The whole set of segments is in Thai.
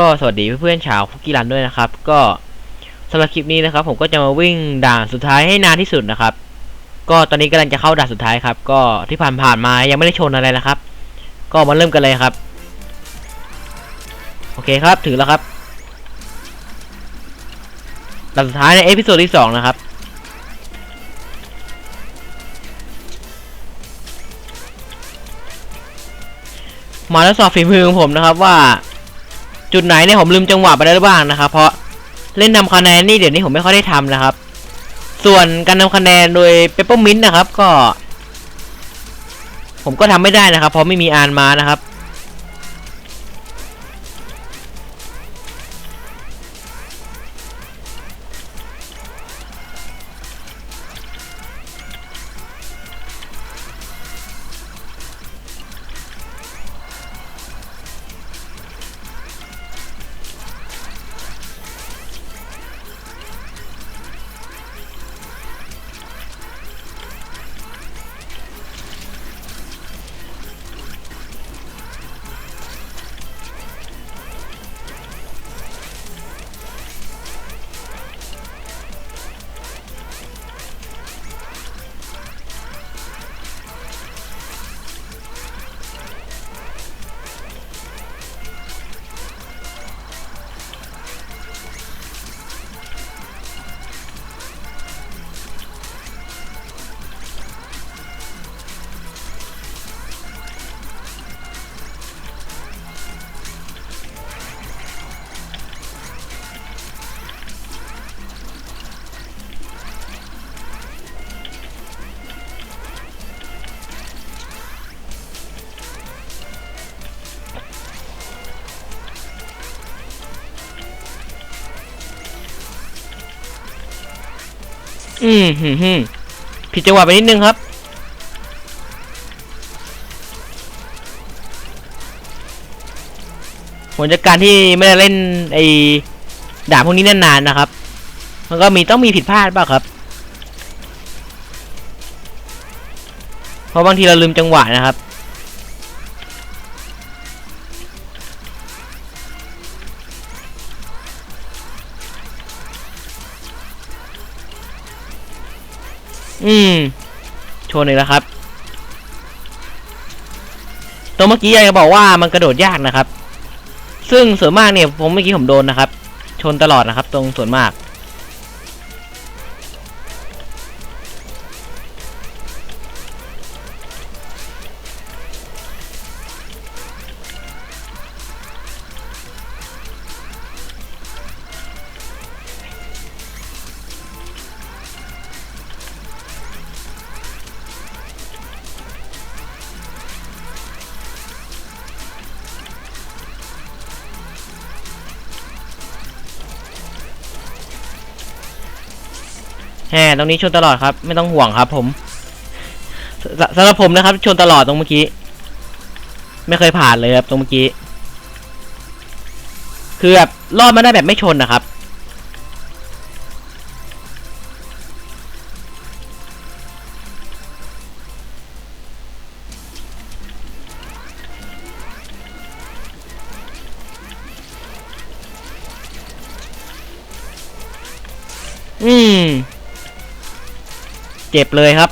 ก็สวัสดีเพื่อนๆชาวคุกกี้รันด้วยนะครับ ก็สำหรับคลิปนี้นะครับ ผมก็จะมาวิ่งด่านสุดท้ายให้นานที่สุดนะครับ ก็ตอนนี้กำลังจะเข้าด่านสุดท้ายครับ ก็ที่ผ่านๆมายังไม่ได้ชนอะไรนะครับ ก็มาเริ่มกันเลยครับ โอเคครับถึงแล้วครับด่านสุดท้ายในเอพิโซดที่สองนะครับมาทดสอบฝีมือของผมนะครับว่า จุดไหนเนี่ยผมลืมจังหวะไปได้หรือบ้างนะครับเพราะเล่นนำคะแนนนี่เดี๋ยวนี้ผมไม่ค่อยได้ทำนะครับ ส่วนการนำคะแนนโดยเปเปอร์มินต์นะครับก็ ผมก็ทำไม่ได้นะครับ เพราะไม่มีอานมานะครับ อืมหืมหืมผิดจังหวะไปนิดนึงครับ ผลจากการที่ไม่ได้เล่นไอ้ดาบพวกนี้นานๆนะครับ มันก็มีต้องมีผิดพลาดบ้างครับ เพราะบางทีเราลืมจังหวะนะครับ อืม โชว์หนึ่งแล้วครับ ตัวเมื่อกี้อยากจะบอกว่ามันกระโดดยากนะครับ ซึ่งส่วนมากเนี่ยผมเมื่อกี้ผมโดนนะครับ ชนตลอดนะครับ ตรงส่วนมาก แห่ตรงนี้ชนตลอดครับ ไม่ต้องห่วงครับ ผมสสำหรับผมนะครับ ชนตลอดตรงเมื่อกี้ ไม่เคยผ่านเลยครับตรงเมื่อกี้ คือแบบรอดมาได้แบบไม่ชนนะครับ เก็บเลยครับ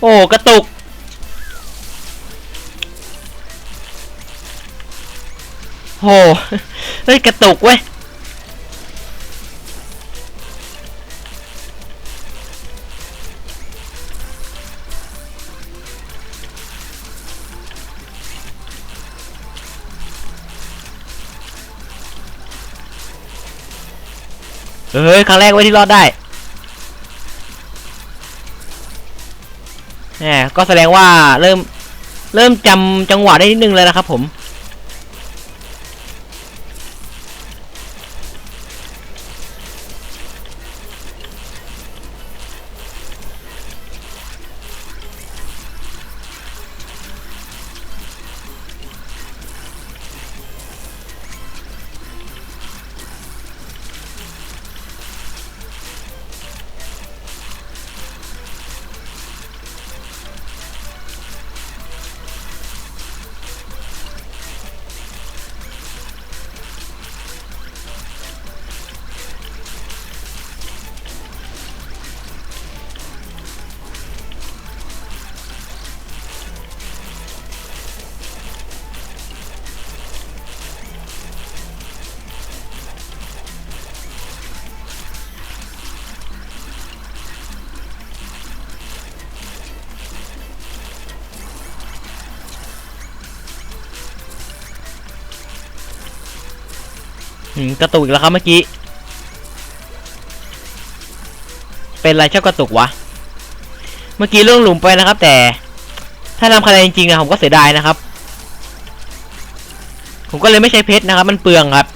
โอ้กระตุก โห เฮ้ย กระตุกเว้ย เฮ้ย ครั้งแรกไว้ที่รอดได้ นี่ก็แสดงว่าเริ่มเริ่มจำจังหวะได้นิดนึงเลยนะครับผม กระตุกอีกแล้วครับเมื่อกี้ เป็นไรชอบกระตุกวะ เมื่อกี้เรื่องหลุมไปนะครับ แต่ ถ้าทำคะแนนจริงๆอะผมก็เสียดายนะครับ ผมก็เลยไม่ใช้เพชรนะครับ มันเปลืองครับ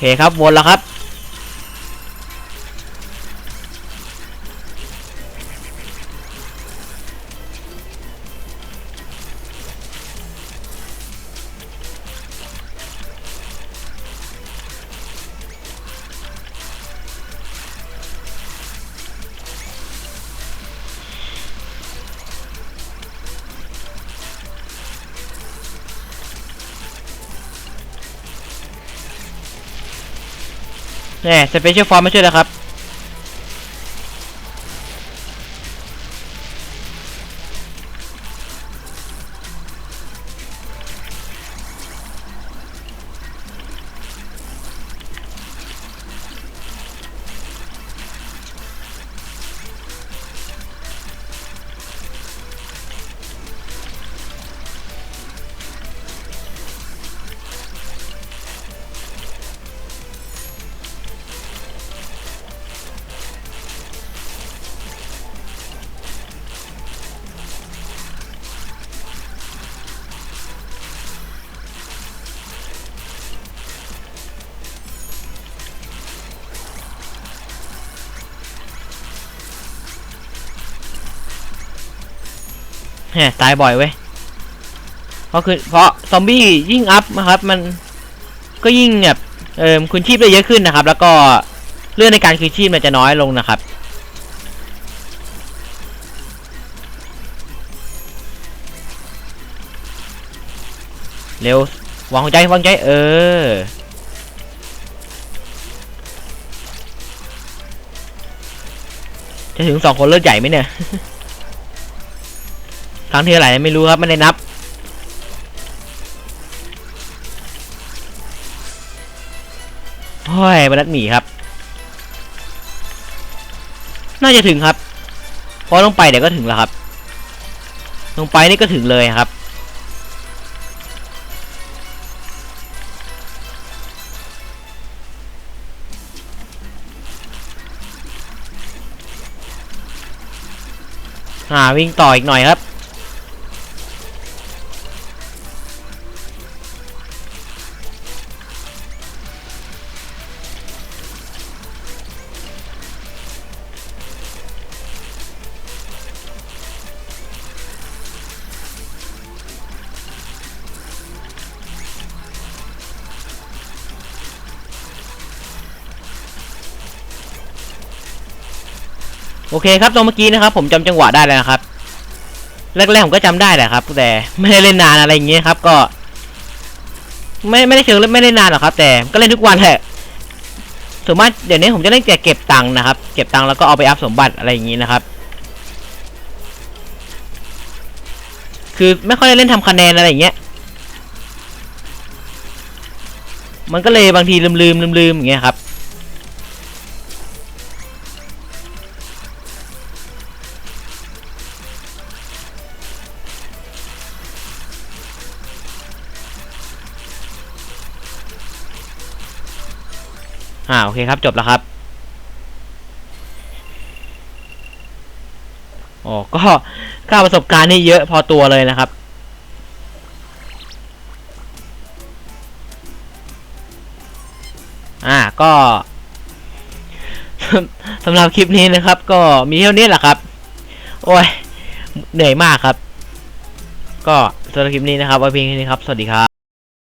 เคครับวนแล้วครับ เน่สเปเชียลฟอร์มมาช่วยแล้วครับ แหมตายบ่อยเว้ยเพราะคือเพราะซอมบี้ยิ่งอัพนะครับ มันก็ยิ่งแบบเออคุณชีพได้เยอะขึ้นนะครับ แล้วก็เรื่องในการคืนชีพมันจะน้อยลงนะครับเร็ววางใจวางใจเออจะถึงสองคนเลือดใหญ่ไหมเนี่ย ครั้งที่เท่าไหร่ไม่รู้ครับไม่ได้นับ โอ้ยบรรทัดหมีครับ น่าจะถึงครับ เพราะลงไปเดี๋ยวก็ถึงแล้วครับ ลงไปนี่ก็ถึงเลยครับอ่าวิ่งต่ออีกหน่อยครับ โอเคครับตรงเมื่อกี้นะครับ ผมจำจังหวะได้แล้วนะครับแรกๆผมก็จำได้แหละครับ แต่ไม่ได้เล่นนานอะไรอย่างเงี้ยครับ ก็ ไม่ไม่ได้เชิงเล่นไม่ได้นานหรอกครับ แต่ก็เล่นทุกวันแหละส่วนมากเดี๋ยวนี้ผมจะเล่นแต่เก็บตังค์นะครับ เก็บตังค์แล้วก็เอาไปอัพสมบัติอะไรอย่างงี้นะครับ คือไม่ค่อยได้เล่นทำคะแนนอะไรอย่างเงี้ยมันก็เลยบางทีลืมลืมลืมลืมอย่างเงี้ยครับ อ่าโอเคครับจบแล้วครับอ๋อก็ค่าประสบการณ์นี่เยอะพอตัวเลยนะครับอ่าก็สำหรับคลิปนี้นะครับ ก็มีเท่านี้แหละครับ โอ้ยเหนื่อยมากครับ ก็สำหรับคลิปนี้นะครับไว้เพียงแค่นี้ครับ สวัสดีครับ